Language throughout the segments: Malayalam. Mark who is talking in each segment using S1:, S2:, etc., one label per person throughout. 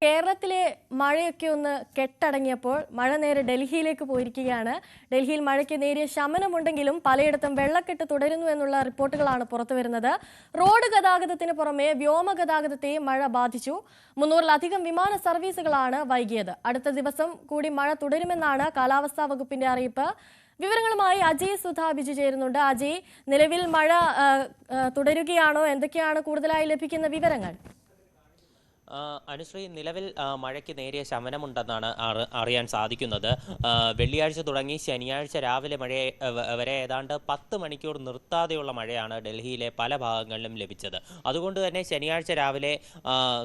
S1: കേരളത്തിലെ മഴയൊക്കെ ഒന്ന് കെട്ടടങ്ങിയപ്പോൾ മഴ നേരെ ഡൽഹിയിലേക്ക് പോയിരിക്കുകയാണ്. ഡൽഹിയിൽ മഴയ്ക്ക് നേരിയ ശമനമുണ്ടെങ്കിലും പലയിടത്തും വെള്ളക്കെട്ട് തുടരുന്നു എന്നുള്ള റിപ്പോർട്ടുകളാണ് പുറത്തു വരുന്നത്. റോഡ് ഗതാഗതത്തിന് പുറമെ വ്യോമ ഗതാഗതത്തെയും മഴ ബാധിച്ചു. മുന്നൂറിലധികം വിമാന സർവീസുകളാണ് വൈകിയത്. അടുത്ത ദിവസം കൂടി മഴ തുടരുമെന്നാണ് കാലാവസ്ഥാ വകുപ്പിന്റെ അറിയിപ്പ്. വിവരങ്ങളുമായി അജയ് സുധ ബിജു ചേരുന്നുണ്ട്. അജയ് നിലവിൽ മഴ തുടരുകയാണോ? എന്തൊക്കെയാണ് കൂടുതലായി ലഭിക്കുന്ന വിവരങ്ങൾ?
S2: അനുശ്രീ നിലവിൽ മഴയ്ക്ക് നേരിയ ശമനമുണ്ടെന്നാണ് അറിയാൻ സാധിക്കുന്നത്. വെള്ളിയാഴ്ച തുടങ്ങി ശനിയാഴ്ച രാവിലെ മഴ വരെ ഏതാണ്ട് പത്ത് മണിക്കൂർ നിർത്താതെയുള്ള മഴയാണ് ഡൽഹിയിലെ പല ഭാഗങ്ങളിലും ലഭിച്ചത്. അതുകൊണ്ട് തന്നെ ശനിയാഴ്ച രാവിലെ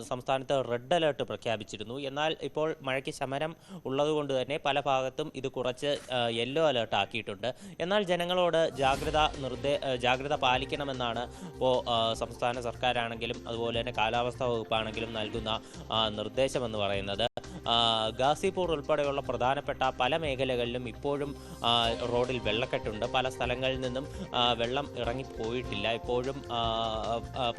S2: സംസ്ഥാനത്ത് റെഡ് അലേർട്ട് പ്രഖ്യാപിച്ചിരുന്നു. എന്നാൽ ഇപ്പോൾ മഴയ്ക്ക് ശമനം ഉള്ളതുകൊണ്ട് തന്നെ പല ഭാഗത്തും ഇത് കുറച്ച് യെല്ലോ അലേർട്ട് ആക്കിയിട്ടുണ്ട്. എന്നാൽ ജനങ്ങളോട് ജാഗ്രത നിർദ്ദേ ജാഗ്രത പാലിക്കണമെന്നാണ് ഇപ്പോൾ സംസ്ഥാന സർക്കാരാണെങ്കിലും അതുപോലെ തന്നെ കാലാവസ്ഥാ വകുപ്പാണെങ്കിലും നൽകുന്ന നിർദ്ദേശമെന്ന് പറയുന്നത്. ഗാസിപൂർ ഉൾപ്പെടെയുള്ള പ്രധാനപ്പെട്ട പല മേഖലകളിലും ഇപ്പോഴും റോഡിൽ വെള്ളക്കെട്ടുണ്ട്. പല സ്ഥലങ്ങളിൽ നിന്നും വെള്ളം ഇറങ്ങിപ്പോയിട്ടില്ല. ഇപ്പോഴും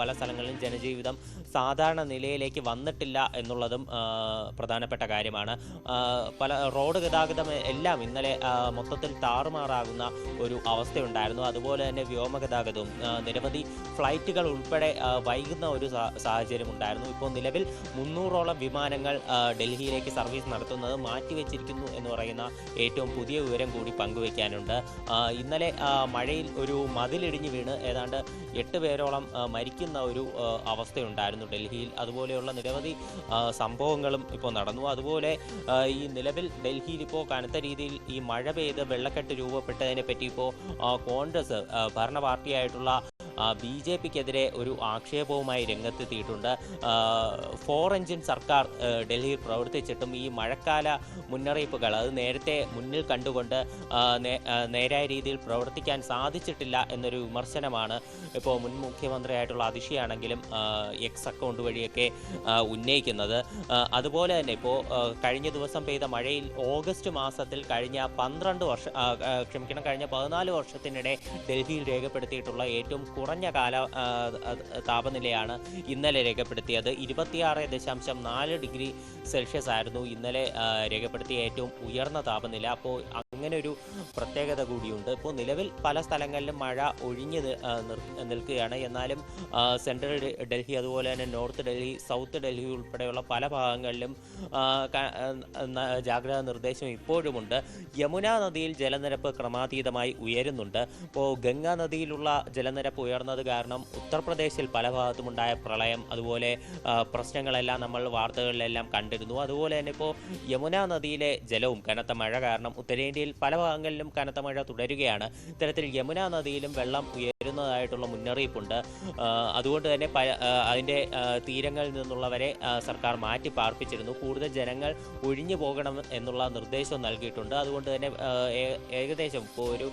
S2: പല സ്ഥലങ്ങളിലും ജനജീവിതം സാധാരണ നിലയിലേക്ക് വന്നിട്ടില്ല എന്നുള്ളതും പ്രധാനപ്പെട്ട കാര്യമാണ്. പല റോഡ് ഗതാഗതം എല്ലാം ഇന്നലെ മൊത്തത്തിൽ താറുമാറാകുന്ന ഒരു അവസ്ഥയുണ്ടായിരുന്നു. അതുപോലെ തന്നെ വ്യോമഗതാഗതവും ഗതാഗതവും നിരവധി ഫ്ലൈറ്റുകൾ ഉൾപ്പെടെ വൈകുന്ന ഒരു സാഹചര്യം ഉണ്ടായിരുന്നു ഇപ്പോൾ നിലവിൽ മുന്നൂറോളം വിമാനങ്ങൾ ആ, ഡൽഹിയിലേക്ക് സർവീസ് നടത്തുന്നത് മാറ്റിവെച്ചിരിക്കുന്നു എന്ന് പറയുന്ന ഏറ്റവും പുതിയ വിവരം കൂടി പങ്കുവയ്ക്കാനുണ്ട്. ഇന്നലെ മഴയിൽ ഒരു മതിലിടിഞ്ഞ് വീണ് ഏതാണ്ട് എട്ട് പേരോളം മരിക്കുന്ന ഒരു അവസ്ഥയുണ്ടായിരുന്നു ഡൽഹിയിൽ. അതുപോലെയുള്ള നിരവധി സംഭവങ്ങളും ഇപ്പോൾ നടന്നു. അതുപോലെ ഈ നിലവിൽ ഡൽഹിയിൽ ഇപ്പോൾ കനത്ത രീതിയിൽ ഈ മഴ പെയ്ത് വെള്ളക്കെട്ട് രൂപപ്പെട്ടതിനെ പറ്റി ഇപ്പോൾ കോൺഗ്രസ് ഭരണ പാർട്ടിയായിട്ടുള്ള ബി ജെ പിക്കെതിരെ ഒരു ആക്ഷേപവുമായി രംഗത്തെത്തിയിട്ടുണ്ട്. ഫോർ എഞ്ചിൻ സർക്കാർ ഡൽഹിയിൽ പ്രവർത്തിച്ചിട്ടും ഈ മഴക്കാല മുന്നറിയിപ്പുകൾ അത് നേരത്തെ മുന്നിൽ കണ്ടുകൊണ്ട് നേരായ രീതിയിൽ പ്രവർത്തിക്കാൻ സാധിച്ചിട്ടില്ല എന്നൊരു വിമർശനമാണ് ഇപ്പോൾ മുൻ മുഖ്യമന്ത്രിയായിട്ടുള്ള അതിഷിയാണെങ്കിലും എക്സ് അക്കൗണ്ട് വഴിയൊക്കെ ഉന്നയിക്കുന്നത്. അതുപോലെ തന്നെ ഇപ്പോൾ കഴിഞ്ഞ ദിവസം പെയ്ത മഴയിൽ ഓഗസ്റ്റ് മാസത്തിൽ കഴിഞ്ഞ പന്ത്രണ്ട് വർഷം ക്ഷമിക്കണം കഴിഞ്ഞ പതിനാല് വർഷത്തിനിടെ ഡൽഹിയിൽ രേഖപ്പെടുത്തിയിട്ടുള്ള ഏറ്റവും കുറഞ്ഞ കാല ആ, ആ, താപനിലയാണ് ഇന്നലെ രേഖപ്പെടുത്തിയത്. ഇരുപത്തിയാറ് ദശാംശം നാല് ഡിഗ്രി സെൽഷ്യസ് ആയിരുന്നു ഇന്നലെ രേഖപ്പെടുത്തിയ ഏറ്റവും ഉയർന്ന താപനില. അപ്പോൾ അങ്ങനെ ഒരു പ്രത്യേകത കൂടിയുണ്ട്. ഇപ്പോൾ നിലവിൽ പല സ്ഥലങ്ങളിലും മഴ ഒഴിഞ്ഞ് നിൽക്കുകയാണ്. എന്നാലും സെൻട്രൽ ഡൽഹി അതുപോലെ തന്നെ നോർത്ത് ഡൽഹി സൗത്ത് ഡൽഹി ഉൾപ്പെടെയുള്ള പല ഭാഗങ്ങളിലും ജാഗ്രതാ നിർദ്ദേശം ഇപ്പോഴുമുണ്ട്. യമുന നദിയിൽ ജലനിരപ്പ് ക്രമാതീതമായി ഉയരുന്നുണ്ട്. ഇപ്പോൾ ഗംഗാ നദിയിലുള്ള ജലനിരപ്പ് ഉയർന്നത് കാരണം ഉത്തർപ്രദേശിൽ പല ഭാഗത്തുമുണ്ടായ പ്രളയം അതുപോലെ പ്രശ്നങ്ങളെല്ലാം നമ്മൾ വാർത്തകളിലെല്ലാം കണ്ടിരുന്നു. അതുപോലെ തന്നെ ഇപ്പോൾ യമുന നദിയിലെ ജലവും കനത്ത മഴ കാരണം ഉത്തരേന്ത്യയിൽ പല ഭാഗങ്ങളിലും കനത്ത മഴ തുടരുകയാണ്. ഇത്തരത്തിൽ യമുന നദിയിലും വെള്ളം ഉയരുന്നതായിട്ടുള്ള മുന്നറിയിപ്പുണ്ട്. അതുകൊണ്ട് തന്നെ അതിന്റെ തീരങ്ങളിൽ നിന്നുള്ളവരെ സർക്കാർ മാറ്റി പാർപ്പിച്ചിരുന്നു. കൂടുതൽ ജനങ്ങൾ ഒഴിഞ്ഞു പോകണം എന്നുള്ള നിർദ്ദേശവും നൽകിയിട്ടുണ്ട്. അതുകൊണ്ട് തന്നെ ഏകദേശം ഇപ്പോൾ ഒരു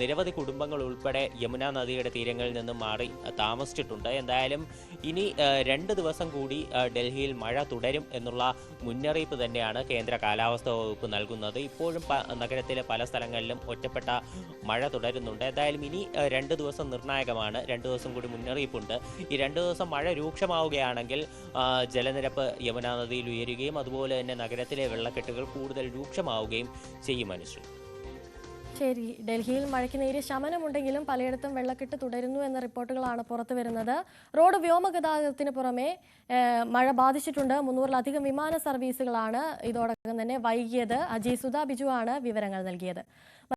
S2: നിരവധി കുടുംബങ്ങൾ ഉൾപ്പെടെ യമുന നദിയുടെ തീരങ്ങളിൽ നിന്നും മാറി താമസിച്ചിട്ടുണ്ട്. എന്തായാലും ഇനി രണ്ട് ദിവസം കൂടി ഡൽഹിയിൽ മഴ തുടരും എന്നുള്ള മുന്നറിയിപ്പ് തന്നെയാണ് കേന്ദ്ര കാലാവസ്ഥാ വകുപ്പ് നൽകുന്നത്. ഇപ്പോഴും നഗരത്തിലെ പല സ്ഥലങ്ങളിലും ഒറ്റപ്പെട്ട മഴ തുടരുന്നുണ്ട്. എന്തായാലും ഇനി രണ്ട് ദിവസം നിർണായകമാണ്. രണ്ട് ദിവസം കൂടി മുന്നറിയിപ്പുണ്ട്. ഈ രണ്ട് ദിവസം മഴ രൂക്ഷമാവുകയാണെങ്കിൽ ജലനിരപ്പ് യമുനാ നദിയിൽ ഉയരുകയും അതുപോലെ തന്നെ നഗരത്തിലെ വെള്ളക്കെട്ടുകൾ കൂടുതൽ രൂക്ഷമാവുകയും ചെയ്യും അനുശ്രീ.
S1: ശരി ഡൽഹിയിൽ മഴയ്ക്ക് നേരിയ ശമനമുണ്ടെങ്കിലും പലയിടത്തും വെള്ളക്കെട്ട് തുടരുന്നു എന്ന റിപ്പോർട്ടുകളാണ് പുറത്തു വരുന്നത്. റോഡ് വ്യോമഗതാഗതത്തിന് പുറമെ മഴ ബാധിച്ചിട്ടുണ്ട്. മുന്നൂറിലധികം വിമാന സർവീസുകളാണ് ഇതോടൊപ്പം തന്നെ വൈകിയത്. അജയ് സുധ ബിജു ആണ് വിവരങ്ങൾ നൽകിയത്.